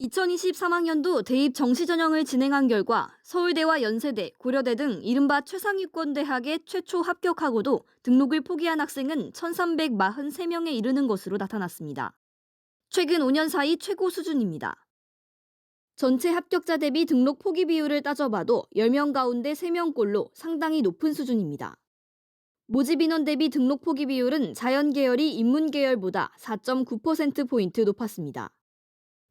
2023학년도 대입 정시 전형을 진행한 결과 서울대와 연세대, 고려대 등 이른바 최상위권 대학에 최초 합격하고도 등록을 포기한 학생은 1,343명에 이르는 것으로 나타났습니다. 최근 5년 사이 최고 수준입니다. 전체 합격자 대비 등록 포기 비율을 따져봐도 10명 가운데 3명꼴로 상당히 높은 수준입니다. 모집 인원 대비 등록 포기 비율은 자연 계열이 인문 계열보다 4.9%포인트 높았습니다.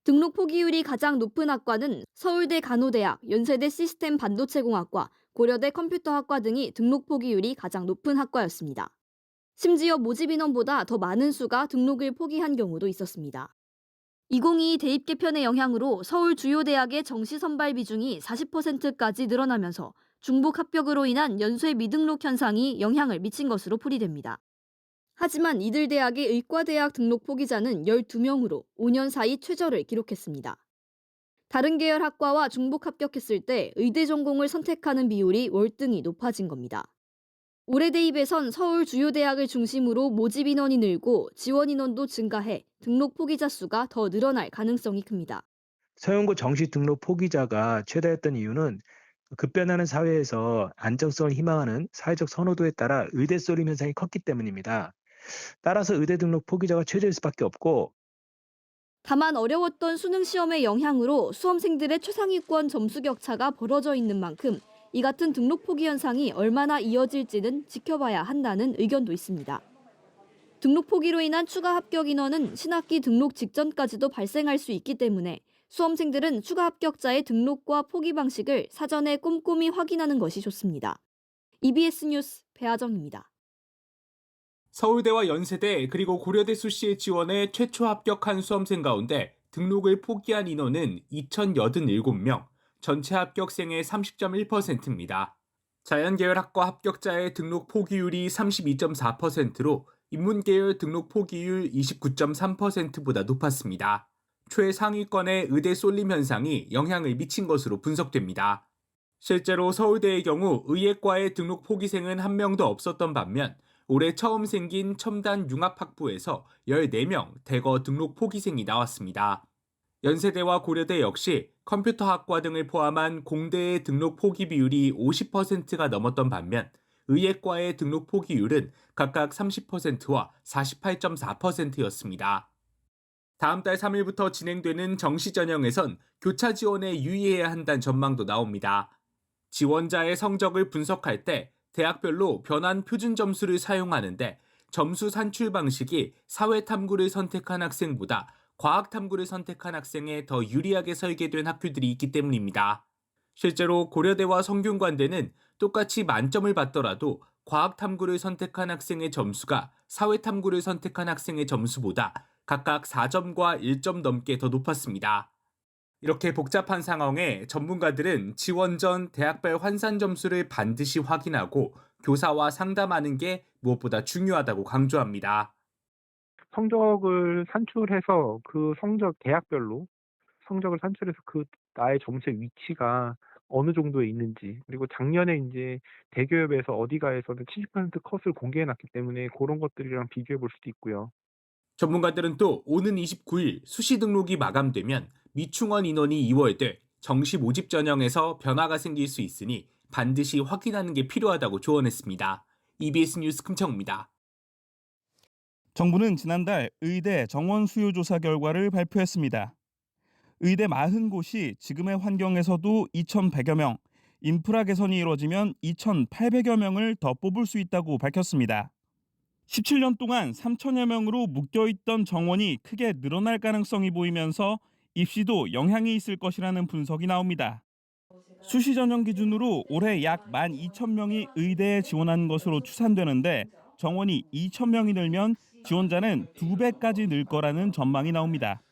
등록 포기율이 가장 높은 학과는 서울대 간호대학, 연세대 시스템 반도체공학과, 고려대 컴퓨터학과 등이 등록 포기율이 가장 높은 학과였습니다. 심지어 모집 인원보다 더 많은 수가 등록을 포기한 경우도 있었습니다. 2022 대입 개편의 영향으로 서울 주요 대학의 정시 선발 비중이 40%까지 늘어나면서 중복 합격으로 인한 연쇄 미등록 현상이 영향을 미친 것으로 풀이됩니다. 하지만 이들 대학의 의과대학 등록 포기자는 12명으로 5년 사이 최저를 기록했습니다. 다른 계열 학과와 중복 합격했을 때 의대 전공을 선택하는 비율이 월등히 높아진 겁니다. 올해 대입에선 서울 주요 대학을 중심으로 모집 인원이 늘고 지원 인원도 증가해 등록 포기자 수가 더 늘어날 가능성이 큽니다. 서영고 정시 등록 포기자가 최다였던 이유는 급변하는 사회에서 안정성을 희망하는 사회적 선호도에 따라 의대 쏠림 현상이 컸기 때문입니다. 따라서 의대 등록 포기자가 최저일 수밖에 없고 다만 어려웠던 수능 시험의 영향으로 수험생들의 최상위권 점수 격차가 벌어져 있는 만큼 이 같은 등록 포기 현상이 얼마나 이어질지는 지켜봐야 한다는 의견도 있습니다. 등록 포기로 인한 추가 합격 인원은 신학기 등록 직전까지도 발생할 수 있기 때문에 수험생들은 추가 합격자의 등록과 포기 방식을 사전에 꼼꼼히 확인하는 것이 좋습니다. EBS 뉴스 배아정입니다. 서울대와 연세대 그리고 고려대 수시에 지원해 최초 합격한 수험생 가운데 등록을 포기한 인원은 2,087명, 전체 합격생의 30.1%입니다. 자연계열 학과 합격자의 등록 포기율이 32.4%로 인문계열 등록 포기율 29.3%보다 높았습니다. 최상위권의 의대 쏠림 현상이 영향을 미친 것으로 분석됩니다. 실제로 서울대의 경우 의예과의 등록 포기생은 한 명도 없었던 반면 올해 처음 생긴 첨단 융합학부에서 14명 대거 등록 포기생이 나왔습니다. 연세대와 고려대 역시 컴퓨터학과 등을 포함한 공대의 등록 포기 비율이 50%가 넘었던 반면 의예과의 등록 포기율은 각각 30%와 48.4%였습니다. 다음 달 3일부터 진행되는 정시 전형에선 교차 지원에 유의해야 한다는 전망도 나옵니다. 지원자의 성적을 분석할 때 대학별로 변환 표준 점수를 사용하는데 점수 산출 방식이 사회 탐구를 선택한 학생보다 과학 탐구를 선택한 학생에 더 유리하게 설계된 학교들이 있기 때문입니다. 실제로 고려대와 성균관대는 똑같이 만점을 받더라도 과학 탐구를 선택한 학생의 점수가 사회 탐구를 선택한 학생의 점수보다 각각 4점과 1점 넘게 더 높았습니다. 이렇게 복잡한 상황에 전문가들은 지원 전 대학별 환산 점수를 반드시 확인하고 교사와 상담하는 게 무엇보다 중요하다고 강조합니다. 성적을 산출해서 그 성적 대학별로 성적을 산출해서 그 나의 점수의 위치가 어느 정도에 있는지 그리고 작년에 이제 대기업에서 어디가에서는 70% 컷을 공개해 놨기 때문에 그런 것들이랑 비교해 볼 수도 있고요. 전문가들은 또 오는 29일 수시 등록이 마감되면 미충원 인원이 2월돼 정시 모집 전형에서 변화가 생길 수 있으니 반드시 확인하는 게 필요하다고 조언했습니다. EBS 뉴스 금청입니다. 정부는 지난달 의대 정원 수요 조사 결과를 발표했습니다. 의대 40곳이 지금의 환경에서도 2,100여 명, 인프라 개선이 이루어지면 2,800여 명을 더 뽑을 수 있다고 밝혔습니다. 17년 동안 3천여 명으로 묶여있던 정원이 크게 늘어날 가능성이 보이면서 입시도 영향이 있을 것이라는 분석이 나옵니다. 수시 전형 기준으로 올해 약 12,000명이 의대에 지원한 것으로 추산되는데 정원이 2,000명이 늘면 지원자는 2배까지 늘 거라는 전망이 나옵니다.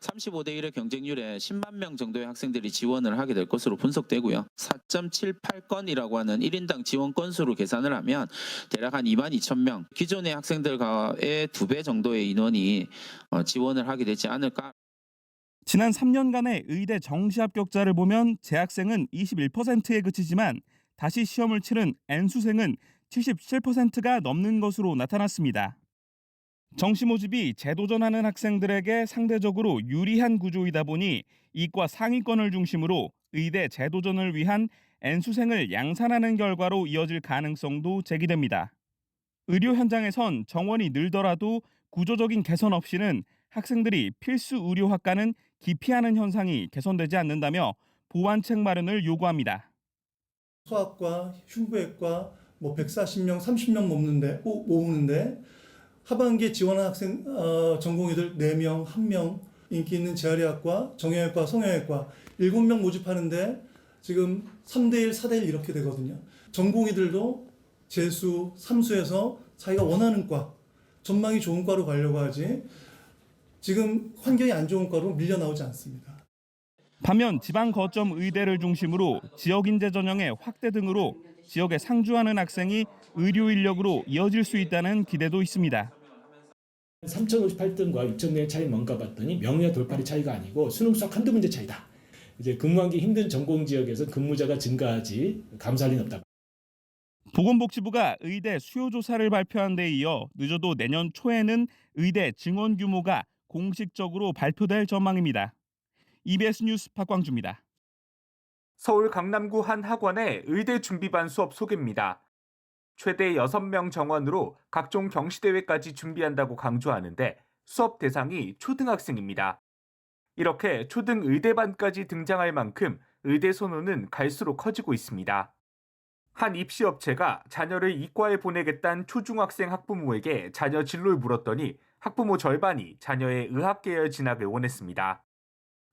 35대 1의 경쟁률에 10만 명 정도의 학생들이 지원을 하게 될 것으로 분석되고요. 4.78건이라고 하는 1인당 지원 건수로 계산을 하면 대략 한 2만 2천 명, 기존의 학생들과의 두 배 정도의 인원이 어, 지원을 하게 되지 않을까. 지난 3년간의 의대 정시 합격자를 보면 재학생은 21%에 그치지만 다시 시험을 치른 N수생은 77%가 넘는 것으로 나타났습니다. 정시 모집이 재도전하는 학생들에게 상대적으로 유리한 구조이다 보니 이과 상위권을 중심으로 의대 재도전을 위한 N수생을 양산하는 결과로 이어질 가능성도 제기됩니다. 의료 현장에선 정원이 늘더라도 구조적인 개선 없이는 학생들이 필수 의료학과는 기피하는 현상이 개선되지 않는다며 보완책 마련을 요구합니다. 소아과, 흉부외과 뭐 140명, 30명 모으는데, 모- 모으는데 하반기에 지원한 학생 어, 전공의들 4명, 1명 인기 있는 재활의학과, 정형외과, 성형외과 7명 모집하는데 지금 3대1, 4대1 이렇게 되거든요. 전공의들도 재수, 삼수에서 자기가 원하는 과, 전망이 좋은 과로 가려고 하지 지금 환경이 안 좋은 과로 밀려 나오지 않습니다. 반면 지방 거점 의대를 중심으로 지역 인재 전형의 확대 등으로 지역에 상주하는 학생이 의료 인력으로 이어질 수 있다는 기대도 있습니다. 3058등과 6점의 차이 뭔가 봤더니 명예 돌파리 차이가 아니고 수능 수학 한두 문제 차이다. 이제 근무하기 힘든 전공 지역에서 근무자가 증가하지 감사할 리는 없다. 보건복지부가 의대 수요 조사를 발표한 데 이어 늦어도 내년 초에는 의대 증원 규모가 공식적으로 발표될 전망입니다. EBS 뉴스 박광주입니다. 서울 강남구 한 학원의 의대 준비반 수업 소개입니다. 최대 6명 정원으로 각종 경시대회까지 준비한다고 강조하는데 수업 대상이 초등학생입니다. 이렇게 초등 의대반까지 등장할 만큼 의대 선호는 갈수록 커지고 있습니다. 한 입시업체가 자녀를 이과에 보내겠다는 초중학생 학부모에게 자녀 진로를 물었더니 학부모 절반이 자녀의 의학계열 진학을 원했습니다.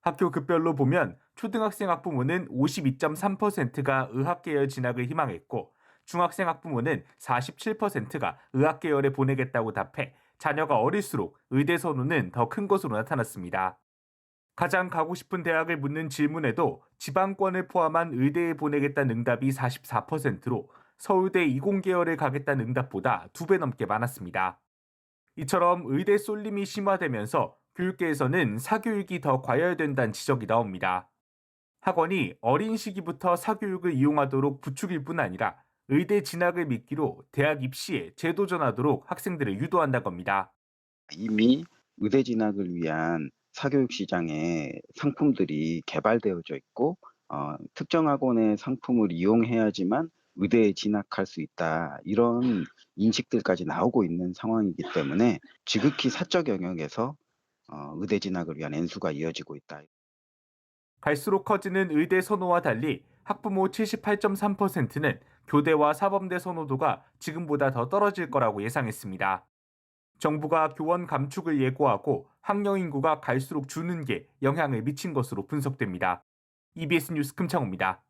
학교 급별로 보면 초등학생 학부모는 52.3%가 의학계열 진학을 희망했고 중학생 학부모는 47%가 의학계열에 보내겠다고 답해 자녀가 어릴수록 의대 선호는 더 큰 것으로 나타났습니다. 가장 가고 싶은 대학을 묻는 질문에도 지방권을 포함한 의대에 보내겠다는 응답이 44%로 서울대 이공계열에 가겠다는 응답보다 두 배 넘게 많았습니다. 이처럼 의대 쏠림이 심화되면서 교육계에서는 사교육이 더 과열된다는 지적이 나옵니다. 학원이 어린 시기부터 사교육을 이용하도록 부추길 뿐 아니라 의대 진학을 미끼로 대학 입시에 재도전하도록 학생들을 유도한다고 합니다. 이미 의대 진학을 위한 사교육 시장에 상품들이 개발되어져 있고 어, 특정 학원의 상품을 이용해야지만 의대에 진학할 수 있다 이런 인식들까지 나오고 있는 상황이기 때문에 지극히 사적 영역에서 어, 의대 진학을 위한 N수가 이어지고 있다. 갈수록 커지는 의대 선호와 달리 학부모 78.3%는 교대와 사범대 선호도가 지금보다 더 떨어질 거라고 예상했습니다. 정부가 교원 감축을 예고하고 학령 인구가 갈수록 주는 게 영향을 미친 것으로 분석됩니다. EBS 뉴스 금창호입니다.